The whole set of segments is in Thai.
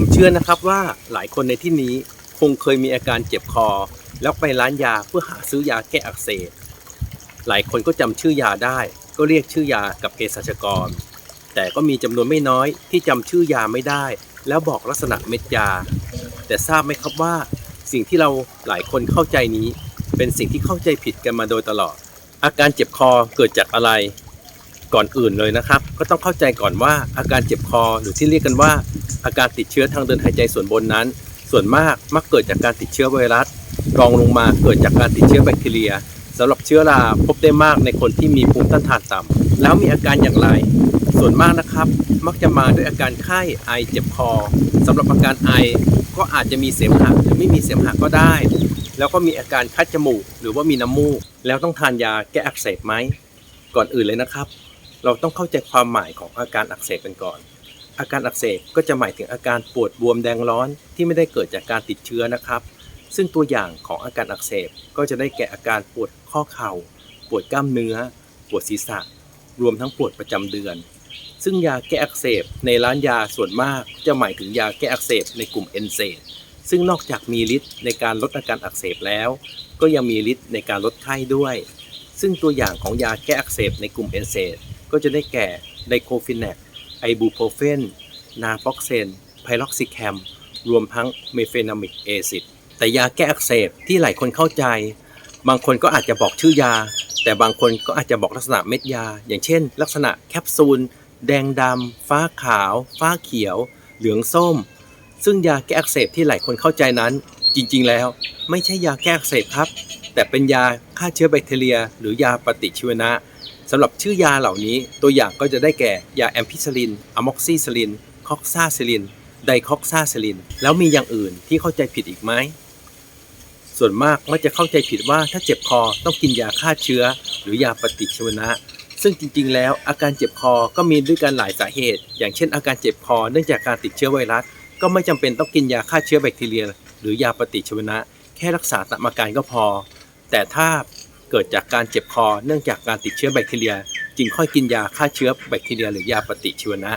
มเชื่อนะครับว่าหลายคนในที่นี้คงเคยมีอาการเจ็บคอ แล้วไปร้านยาเพื่อหาซื้อยาแก้อักเสบหลายคนก็จำชื่อยาได้ ก็เรียกชื่อยากับเภสัชกร แต่ก็มีจำนวนไม่น้อยที่จำชื่อยาไม่ได้ แล้วบอกลักษณะเม็ดยา แต่ทราบไหมครับว่า สิ่งที่เราหลายคนเข้าใจนี้ เป็นสิ่งที่เข้าใจผิดกันมาโดยตลอด อาการเจ็บคอเกิดจากอะไร ก่อนอื่นเลยนะครับ ก็ต้องเข้าใจก่อนว่าอาการเจ็บคอหรือที่เรียกกันว่า อาการติดเชื้อทางเดินหายใจส่วนบนนั้น ส่วนมากมักเกิดจากการติดเชื้อไวรัส รองลงมาเกิดจากการติดเชื้อแบคทีเรียสำหรับเชื้อราพบได้มากในคนที่มีภูมิต้านทานต่ำแล้วมีอาการอย่างไร ส่วนมากนะครับ มักจะมาด้วยอาการไข้ไอเจ็บคอสำหรับอาการไอก็อาจจะมีเสมหะหรือไม่มีเสมหะก็ได้ แล้วก็มีอาการคัดจมูก หรือว่ามีน้ำมูก แล้วต้องทานยาแก้อักเสบไหมก่อนอื่นเลยนะครับ เราต้องเข้าใจความหมายของอาการอักเสบกันก่อน อาการอักเสบก็จะหมายถึงอาการปวดบวมแดงร้อนที่ไม่ได้เกิดจากการติดเชื้อนะครับ ซึ่งตัวอย่างของอาการอักเสบก็จะได้แก่อาการปวดข้อเข่า ปวดกล้ามเนื้อ ปวดศีรษะ รวมทั้งปวดประจำเดือน ซึ่งยาแก้อักเสบในร้านยาส่วนมากจะหมายถึงยาแก้อักเสบในกลุ่มเอนเซดซึ่งนอกจากมีฤทธิ์ในการลดอาการอักเสบแล้ว ก็ยังมีฤทธิ์ในการลดไข้ด้วย ซึ่งตัวอย่างของยาแก้อักเสบในกลุ่มเอนเซด ก็จะได้แก่ไดโคฟินแนกไอบูโพรเฟน นาฟอกเซน ไพล็อกซิแคม รวมทั้งเมเฟนามิกเอซิดแต่ยาแก้อักเสบที่หลายคนเข้าใจ บางคนก็อาจจะบอกชื่อยา แต่บางคนก็อาจจะบอกลักษณะเม็ดยา อย่างเช่น ลักษณะแคปซูล แดงดำฟ้าขาว ฟ้าเขียว เหลืองส้ม ซึ่งยาแก้อักเสบที่หลายคนเข้าใจนั้น จริง ๆ แล้ว ไม่ใช่ยาแก้อักเสบครับ แต่เป็นยาฆ่าเชื้อแบคทีเรีย หรือยาปฏิชีวนะสำหรับชื่อยาเหล่านี้ตัวอย่างก็จะได้แก่ยาแอมพิซิลินอะม็อกซิซิลิน คอกซาซิลิน ไดคอกซาซิลิน แล้วมีอย่างอื่นที่เข้าใจผิดอีกไหม ส่วนมากมักจะเข้าใจผิดว่าถ้าเจ็บคอต้องกินยาฆ่าเชื้อ หรือยาปฏิชีวนะ ซึ่งจริงๆ แล้วอาการเจ็บคอก็มีด้วยกันหลายสาเหตุ อย่างเช่น อาการเจ็บคอเนื่องจากการติดเชื้อไวรัส ก็ไม่จำเป็นต้องกินยาฆ่าเชื้อแบคทีเรีย หรือยาปฏิชีวนะ แค่รักษาตามอาการก็พอ แต่ถ้าเกิดจากการเจ็บคอเนื่องจากการติดเชื้อแบคทีเรีย จึงค่อยกินยาฆ่าเชื้อแบคทีเรีย หรือยาปฏิชีวนะ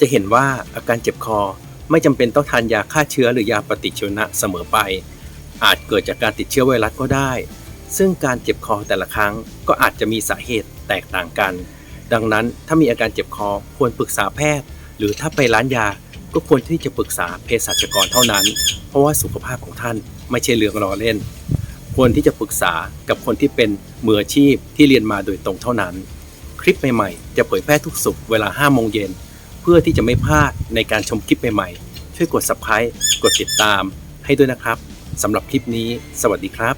จะเห็นว่าอาการเจ็บคอไม่จำเป็นต้องทานยาฆ่าเชื้อหรือยาปฏิชีวนะเสมอไป อาจเกิดจากการติดเชื้อไวรัสก็ได้ ซึ่งการเจ็บคอแต่ละครั้งก็อาจจะมีสาเหตุแตกต่างกัน ดังนั้นถ้ามีอาการเจ็บคอควรปรึกษาแพทย์ หรือถ้าไปร้านยาก็ควรที่จะปรึกษาเภสัชกรเท่านั้น เพราะว่าสุขภาพของท่านไม่ใช่เรื่องล้อเล่น ควรที่จะปรึกษากับคนที่เป็นมืออาชีพที่เรียนมาโดยตรงเท่านั้น คลิปใหม่ๆ จะเผยแพร่ทุกสุขเวลา5โมงเย็นเพื่อที่จะไม่พลาดในการชมคลิปใหม่ๆ ช่วยกด subscribe กดติดตามให้ด้วยนะครับสำหรับคลิปนี้ สวัสดีครับ